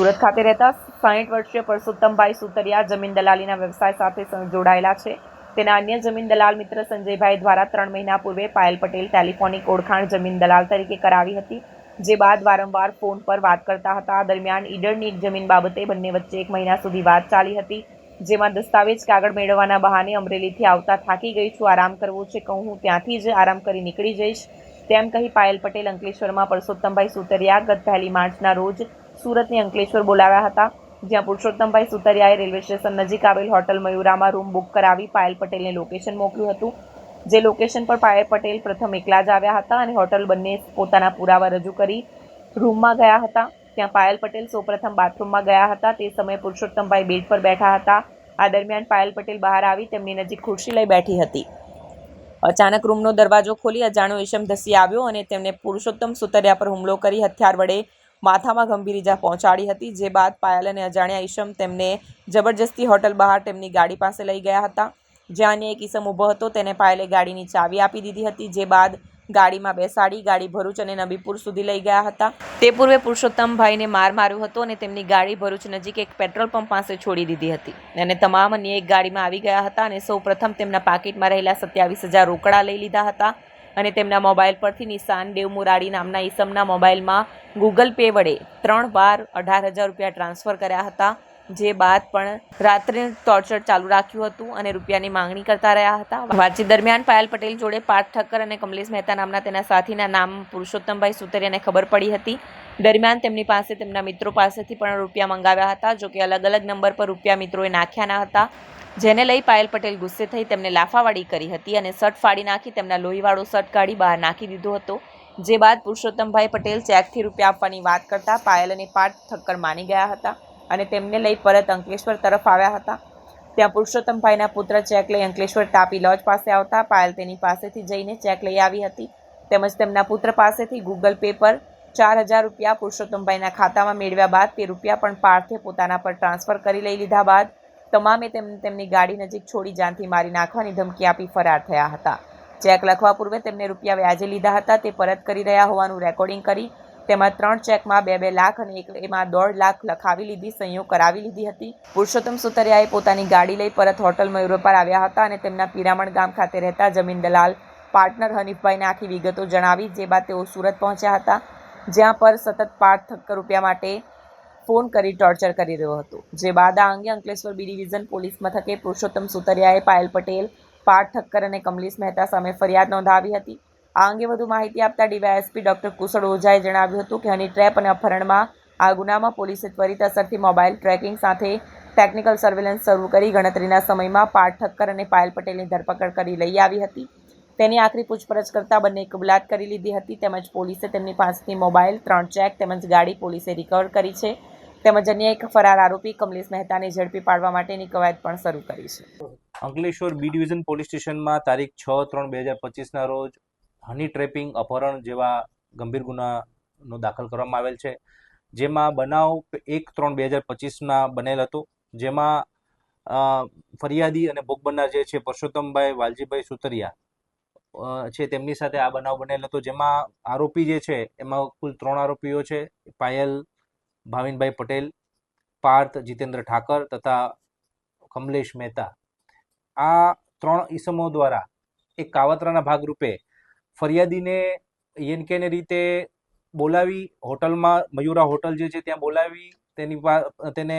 સુરત ખાતે રહેતા સાહીઠ વર્ષીય પરસોત્તમભાઈ સુતરિયા જમીન દલાલીના વ્યવસાય સાથે જોડાયેલા છે. તેના અન્ય જમીન દલાલ મિત્ર સંજયભાઈ દ્વારા ત્રણ મહિના પૂર્વે પાયલ પટેલ ટેલિફોનિક ઓળખાણ જમીન દલાલ તરીકે કરાવી હતી, જે બાદ વારંવાર ફોન પર વાત કરતા હતા. દરમિયાન ઈડરની એક જમીન બાબતે બંને વચ્ચે એક મહિના સુધી વાત ચાલી હતી, જેમાં દસ્તાવેજ કાગળ મેળવવાના બહાને અમરેલીથી આવતા થાકી ગઈ છું, આરામ કરવો છે કહું હું ત્યાંથી જ આરામ કરી નીકળી જઈશ. તેમ કહી પાયલ પટેલ અંકલેશ્વરમાં પરસોત્તમભાઈ સુતરિયા ગત પહેલી માર્ચના રોજ સુરતની અંકલેશ્વર બોલાવ્યા હતા. જ્યાં પુરુષોત્તમભાઈ સુતરિયાએ રેલવે સ્ટેશન નજીક આવેલ હોટલ મયુરામાં રૂમ બુક કરાવી પાયલ પટેલને લોકેશન મોકલ્યું હતું. જે લોકેશન પર પાયલ પટેલ પ્રથમ એકલા જ આવ્યા હતા અને હોટલ બંને પોતાના પુરાવા રજૂ કરી રૂમમાં ગયા હતા. ત્યાં પાયલ પટેલ સૌપ્રથમ બાથરૂમમાં ગયા હતા. તે સમયે પુરુષોત્તમભાઈ બેડ પર બેઠા હતા. આ દરમિયાન પાયલ પટેલ બહાર આવી તેમની નજીક ખુરશી લઈ બેઠી હતી. અચાનક રૂમનો દરવાજો ખોલી અજાણ્યો ઈશમ ધસી આવ્યો અને તેમને પુરુષોત્તમ સુતરિયા પર હુમલો કરી હથિયાર વડે માથામાં ગંભીર ઇજા પહોંચાડી હતી, જે બાદ પાયલ અને અજાણ્યા ઈશમ તેમને જબરજસ્તી હોટલ બહાર તેમની ગાડી પાસે લઈ ગયા હતા. જ્યાં અન્ય એક ઈસમ ઊભો હતો, તેને પાયલે ગાડીની ચાવી આપી દીધી હતી, જે બાદ ગાડીમાં બેસાડી ગાડી ભરૂચ અને નબીપુર સુધી લઈ ગયા હતા. તે પૂર્વે પુરુષોત્તમભાઈને માર માર્યો હતો અને તેમની ગાડી ભરૂચ નજીક એક પેટ્રોલ પંપ પાસે છોડી દીધી હતી. અને તમામ અન્ય એક ગાડીમાં આવી ગયા હતા અને સૌ પ્રથમ તેમના પાકીટમાં રહેલા સત્યાવીસ હજાર રોકડા લઈ લીધા હતા. અને તેમના મોબાઈલ પરથી નિશાન દેવ મુરાડી નામના ઈસમના મોબાઈલમાં ગૂગલ પે વડે ત્રણ વાર અઢાર હજાર રૂપિયા ટ્રાન્સફર કર્યા હતા, જે બાદ પણ રાત્રે ટોર્ચર ચાલુ રાખ્યું હતું અને રૂપિયાની માંગણી કરતા રહ્યા હતા. વાતચીત દરમિયાન પાયલ પટેલ જોડે પાર્થ ઠક્કર અને કમલેશ મહેતા નામના તેના સાથીના નામ પુરુષોત્તમભાઈ સુતરિયાને ખબર પડી હતી. દરમિયાન તેમની પાસે તેમના મિત્રો પાસેથી પણ રૂપિયા મંગાવ્યા હતા જો કે અલગ અલગ નંબર પર રૂપિયા મિત્રોએ નાખ્યા ન હતા. જેને લઈ પાયલ પટેલ ગુસ્સે થઈ તેમને લાફાવાડી કરી હતી અને શર્ટ ફાડી નાખી તેમના લોહીવાળો શર્ટ કાઢી બહાર નાખી દીધો હતો. જે બાદ પુરુષોત્તમભાઈ પટેલ ચેકથી રૂપિયા આપવાની વાત કરતા પાયલ અને થક્કર ઠક્કર માની ગયા હતા અને તેમને લઈ પરત અંકલેશ્વર તરફ આવ્યા હતા. ત્યાં પુરુષોત્તમભાઈના પુત્ર ચેક લઈ અંકલેશ્વર તાપી લોજ પાસે આવતા પાયલ તેની પાસેથી જઈને ચેક લઈ આવી હતી. તેમજ તેમના પુત્ર પાસેથી ગૂગલ પે પર ચાર હજાર રૂપિયા પુરુષોત્તમભાઈના ખાતામાં મેળવ્યા બાદ તે રૂપિયા પણ પાર્થે પોતાના પર ટ્રાન્સફર કરી લઈ લીધા બાદ તમામે તેમ, તેમની ગાડી નજીક છોડી જાનથી મારી નાખવાની ધમકી આપી ફરાર થયા હતા. ચેક લખવા પૂર્વે તેમને રૂપિયા વ્યાજે લીધા હતા. તે પરત કરી રહ્યા હોવાનું રેકોર્ડિંગ કરી તેમાં ત્રણ ચેકમાં બે બે લાખ અને એક એમાં દોઢ લાખ લખાવી લીધી સંયોગ કરાવી લીધી હતી. પુરુષોત્તમ સુતરિયાએ પોતાની ગાડી લઈ પરત હોટલ મયુરો પર આવ્યા હતા અને તેમના પિરામણ ગામ ખાતે રહેતા જમીન દલાલ પાર્ટનર હનીફભાઈને આખી વિગતો જણાવી, જે બાદ તેઓ સુરત પહોંચ્યા હતા, જ્યાં પર સતત પાર્ટ થક્કર રૂપિયા માટે ફોન કરી ટોર્ચર કરી રહ્યો હતો. જે બાદ આ અંગે અંકલેશ્વર બી ડિવિઝન પોલીસ મથકે પુરુષોત્તમ સુતરિયાએ પાયલ પટેલ, પાર્થ ઠક્કર અને કમલેશ મહેતા સામે ફરિયાદ નોંધાવી હતી. આ અંગે વધુ માહિતી આપતા ડીવાયએસપી ડોક્ટર કુશળ ઓઝાએ જણાવ્યું હતું કે હની ટ્રેપ અને અપહરણમાં આ ગુનામાં પોલીસે ત્વરિત અસરથી મોબાઈલ ટ્રેકિંગ સાથે ટેકનિકલ સર્વેલન્સ શરૂ કરી ગણતરીના સમયમાં પાર્થ ઠક્કર અને પાયલ પટેલની ધરપકડ કરી લઈ આવી હતી. તેની આખરી પૂછપરછ કરતા બંને કબૂલાત કરી લીધી હતી. તેમજ પોલીસે તેમની પાસેથી મોબાઈલ, ત્રણ ચેક તેમજ ગાડી પોલીસે રિકવર કરી છે. તેમજ અન્ય એક ફરાર આરોપી કમલેશ મહેતાને ઝડપી પાડવા માટેની કવાયત પણ શરૂ કરી છે. અંકલેશ્વર બી ડિવિઝન પોલીસ સ્ટેશનમાં તારીખ છ ત્રણ બે હજાર પચીસના રોજ હની ટ્રેપિંગ અપહરણ જેવા ગંભીર ગુનાનો દાખલ કરવામાં આવેલ છે. જેમાં બનાવ એક ત્રણ બે હજાર પચીસના બનેલ હતો. જેમાં ફરિયાદી અને ભોગ બનનાર જે છે પરસોત્તમભાઈ વાલજીભાઈ સુતરિયા છે, તેમની સાથે આ બનાવ બનેલો. હતો જેમાં આરોપી જે છે, એમાં કુલ ત્રણ આરોપીઓ છે, પાયલ, ભાવિનભાઈ પટેલ, પાર્થ, જીતેન્દ્ર ઠાકર તથા કમલેશ મહેતા. આ ત્રણ ઈસમો દ્વારા એક કાવતરાના ભાગરૂપે ફરિયાદીને યનકેને રીતે બોલાવી, હોટલમાં મયુરા હોટલ જે છે ત્યાં બોલાવી, તેની તેને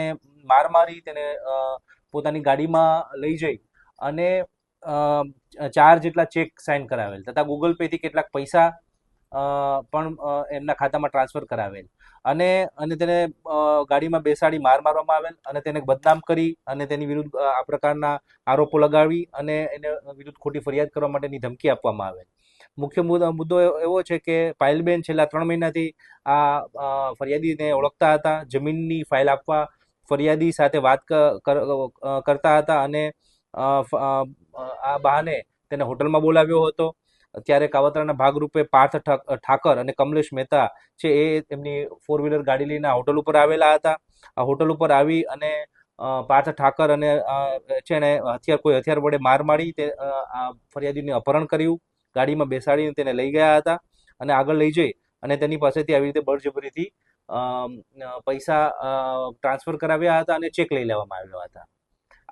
માર મારી, તેને પોતાની ગાડીમાં લઈ જઈ અને ચાર જેટલા ચેક સાઇન કરાવેલ. તથા ગૂગલ પેથી કેટલાક પૈસા પણ એમના ખાતામાં ટ્રાન્સફર કરાવેલ. અને અને તેને ગાડીમાં બેસાડી માર મારવામાં આવેલ અને તેને બદનામ કરી અને તેની વિરુદ્ધ આ પ્રકારના આરોપો લગાવી અને એને વિરુદ્ધ ખોટી ફરિયાદ કરવા માટેની ધમકી આપવામાં આવેલ. મુખ્ય મુદ્દો એવો છે કે પાયલબેન છેલ્લા ત્રણ મહિનાથી આ ફરિયાદીને ઓળખતા હતા, જમીનની ફાઇલ આપવા ફરિયાદી સાથે વાત કરતા હતા અને આ બહાને તેને હોટલમાં બોલાવ્યો હતો. ત્યારે કાવતરાના ભાગરૂપે પાર્થ ઠાકર અને કમલેશ મહેતા છે એ તેમની ફોર વ્હીલર ગાડી લઈને હોટલ ઉપર આવેલા હતા. આ હોટલ ઉપર આવી અને પાર્થ ઠાકર અને છે ને હથિયાર, કોઈ હથિયાર વડે માર મારી તે આ ફરિયાદીને અપહરણ કર્યું. ગાડીમાં બેસાડીને તેને લઈ ગયા હતા અને આગળ લઈ જઈ અને તેની પાસેથી આવી રીતે બળજબરીથી પૈસા ટ્રાન્સફર કરાવ્યા હતા અને ચેક લઈ લેવામાં આવ્યા હતા.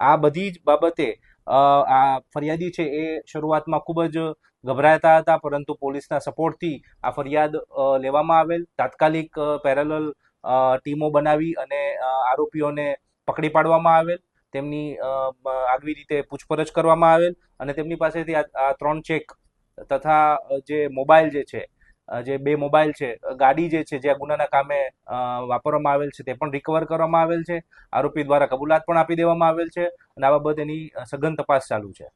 આ બધી જ બાબતે આ ફરિયાદી છે એ શરૂઆતમાં ખૂબ જ ગભરાતા હતા, પરંતુ પોલીસના સપોર્ટથી આ ફરિયાદ લેવામાં આવેલ. તાત્કાલિક પેરેલલ ટીમો બનાવી અને આરોપીઓને પકડી પાડવામાં આવેલ. તેમની આગવી રીતે પૂછપરછ કરવામાં આવેલ અને તેમની પાસેથી આ ત્રણ ચેક તથા જે મોબાઈલ જે છે જે બે મોબાઈલ છે ગાડી જે છે, જે ગુનાના કામે વાપરવામાં આવેલ છે, તે પણ રિકવર કરવામાં આવેલ છે. આરોપી દ્વારા કબૂલાત પણ આપી દેવામાં આવેલ છે અને આ બાબત એની સઘન તપાસ ચાલુ છે.